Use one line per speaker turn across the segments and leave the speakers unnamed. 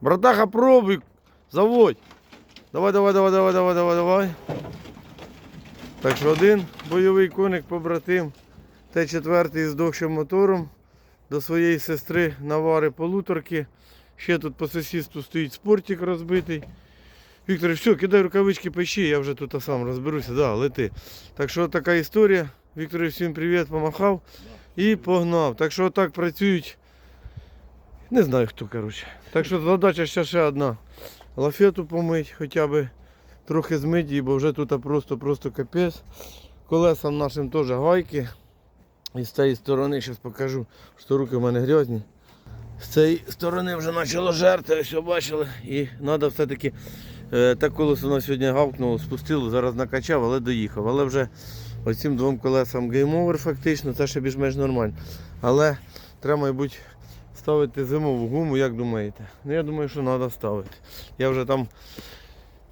Братаха, пробуй. Заводь. Давай, давай, давай, давай, давай, давай, давай. Так що один бойовий коник побратим. Т4 з довшим мотором. До своєї сестри навари полуторки. Ще тут по сусідству стоїть спортик розбитий. Віктор, все, кидай рукавички печи, я вже тут сам розберуся, да, лети. Так що така історія. Віктор, всім привіт, помахав і погнав. Так що так працюють. Не знаю хто, коротше. Так що задача ще ще одна. Лафету помить, хоча б трохи змить її, бо вже тут просто-просто капець. Колесам нашим теж гайки. І з цієї сторони зараз покажу, що руки в мене грязні. З цієї сторони вже почало жерти, ось бачили. І треба все-таки е, так колесо на сьогодні гавкнуло, спустило, зараз накачав, але доїхав. Але вже оцим двом колесам гейм-овер фактично, це ще більш-менш нормально. Але треба, мабуть, ставити зимову гуму, як думаєте? Ну я думаю, що треба ставити. Я вже там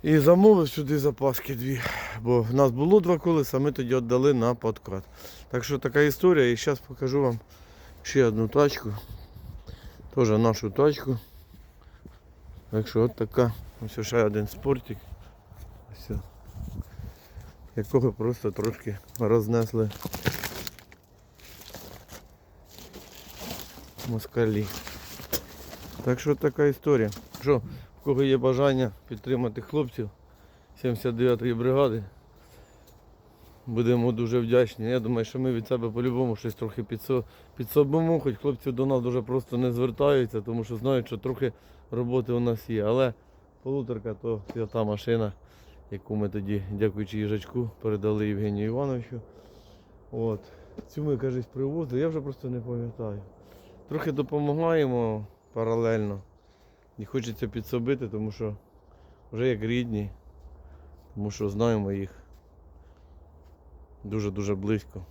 і замовив сюди запаски дві. Бо в нас було два колеса, ми тоді віддали на подкат. Так що така історія. І зараз покажу вам ще одну тачку. Теж нашу тачку. Так що от така. Ось ще один спортик. Ось. Якого просто трошки рознесли москалі. Так що така історія. Що, в кого є бажання підтримати хлопців 79-ї бригади, будемо дуже вдячні. Я думаю, що ми від себе по-любому щось трохи підсобимо, хоч хлопці до нас дуже просто не звертаються, тому що знають, що трохи роботи у нас є. Але полуторка то свята машина, яку ми тоді, дякуючи їжачку, передали Євгенію Івановичу. От. Цю ми, кажуть, привозили, я вже просто не пам'ятаю. Трохи допомагаємо паралельно. І хочеться підсобити, тому що вже як рідні, тому що знаємо їх дуже-дуже близько.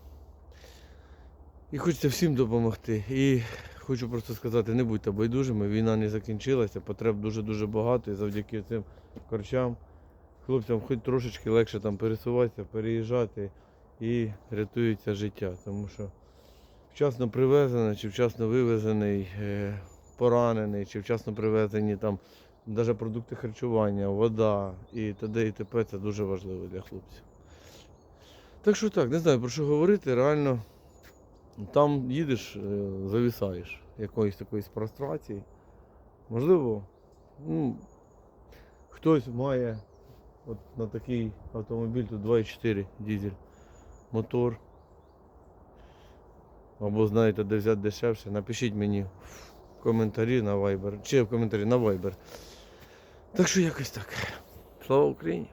І хочеться всім допомогти. І хочу просто сказати, не будьте байдужими, війна не закінчилася, потреб дуже-дуже багато і завдяки цим корчам хлопцям хоч трошечки легше там пересуватися, переїжджати і рятується життя. Тому що вчасно привезений чи вчасно вивезений, е, поранений, чи вчасно привезені там навіть продукти харчування, вода і т.д. і т.п. це дуже важливо для хлопців. Так що так, не знаю про що говорити, реально там їдеш, е, завісаєш якоїсь такої прострації. Можливо, ну, хтось має от на такий автомобіль тут 2,4 дизель мотор. Або знаєте, де взяти дешевше, напишіть мені в коментарі на Viber. Чи в коментарі на Viber. Так що якось так. Слава Україні!